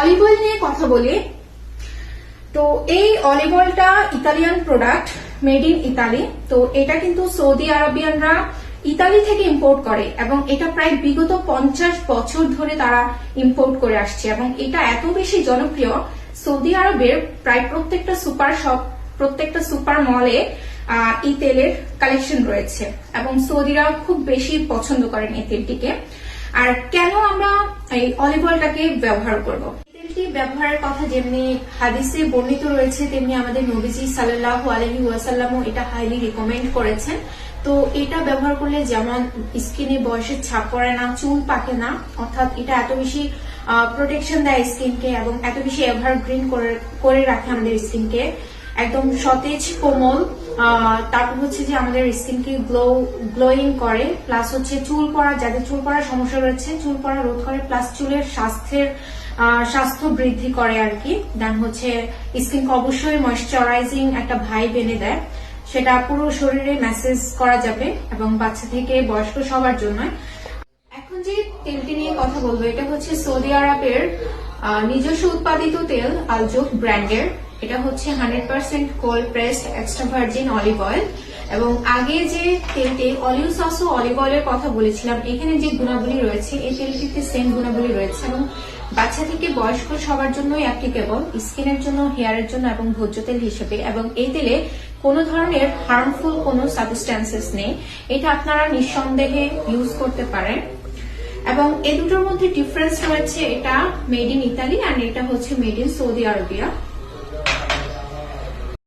Olive oil নিয়ে কথা বলি। তো এই অলিভ অয়েলটা Italian product made in Italy তো এটা কিন্তু সৌদি আরবিয়ানরা ইতালি থেকে ইম্পোর্ট করে এবং এটা প্রায় বিগত পঞ্চাশ বছর ধরে তারা ইম্পোর্ট করে আসছে এবং এটা এত বেশি জনপ্রিয় সৌদি আরবের প্রায় প্রত্যেকটা সুপার শপ প্রত্যেকটা সুপার মলে এই তেলের কালেকশন রয়েছে এবং সৌদিরা খুব বেশি পছন্দ করেন এই তেলটিকে। আর এই অলিভ অয়েলটাকে ব্যবহার করব। তেলটি ব্যবহারের কথা যেমনি হাদিসে বর্ণিত রয়েছে, তেমনি আমাদের নবীজি সাল্লাহ আলহি ওয়াসাল্লামও এটা হাইলি রিকমেন্ড করেছেন। তো এটা ব্যবহার করলে যেমন স্কিনে বয়সের ছাপ পড়ে না, চুল পাকে না, অর্থাৎ এটা এত বেশি প্রোটেকশন দেয় স্কিনকে এবং এত বেশি এভারগ্রিন করে করে রাখে আমাদের স্কিনকে একদম সতেজ, কোমল তারপর হচ্ছে যে আমাদের স্কিনকে গ্লো গ্লোয়িং করে প্লাস হচ্ছে চুল পড়া, যাদের চুল পড়ার সমস্যা রয়েছে, চুল পড়া রোধ করে প্লাস চুলের স্বাস্থ্যের স্বাস্থ্য বৃদ্ধি করে আর কি। দেন হচ্ছে স্কিনকে অবশ্যই ময়শ্চারাইজিং একটা ভাইব এনে দেয়। সেটা পুরো শরীরে মেসেজ করা যাবে এবং বাচ্চা থেকে বয়স্ক সবার জন্য। এখন যে তেলটি নিয়ে কথা বলব, এটা হচ্ছে সৌদি আরবের নিজস্ব উৎপাদিত তেল, আলজোক ব্র্যান্ডের। এটা হচ্ছে hundred percent cold pressed extra virgin olive oil এবং আগে যে তেলটি অলিভ সস ও অলিভ অয়েলের কথা বলেছিলাম, এখানে যে গুণাবলী রয়েছে, এই তেলটিতে সেম গুণাবলী রয়েছে এবং বাচ্চা থেকে বয়স্ক সবার জন্যই অ্যাপ্লিকেবল স্কিনের জন্য হেয়ারের জন্য এবং ভোজ্য তেল হিসেবে। এবং এই তেলে কোনো ধরনের হার্মফুল কোনো সাবস্ট্যান্সেস নেই। এটা আপনারা নিঃসন্দেহে ইউজ করতে পারেন। এবং এই দুটোর মধ্যে ডিফারেন্স রয়েছে, এটা মেড ইন ইতালি আর এটা হচ্ছে মেড ইন সৌদি আরবিয়া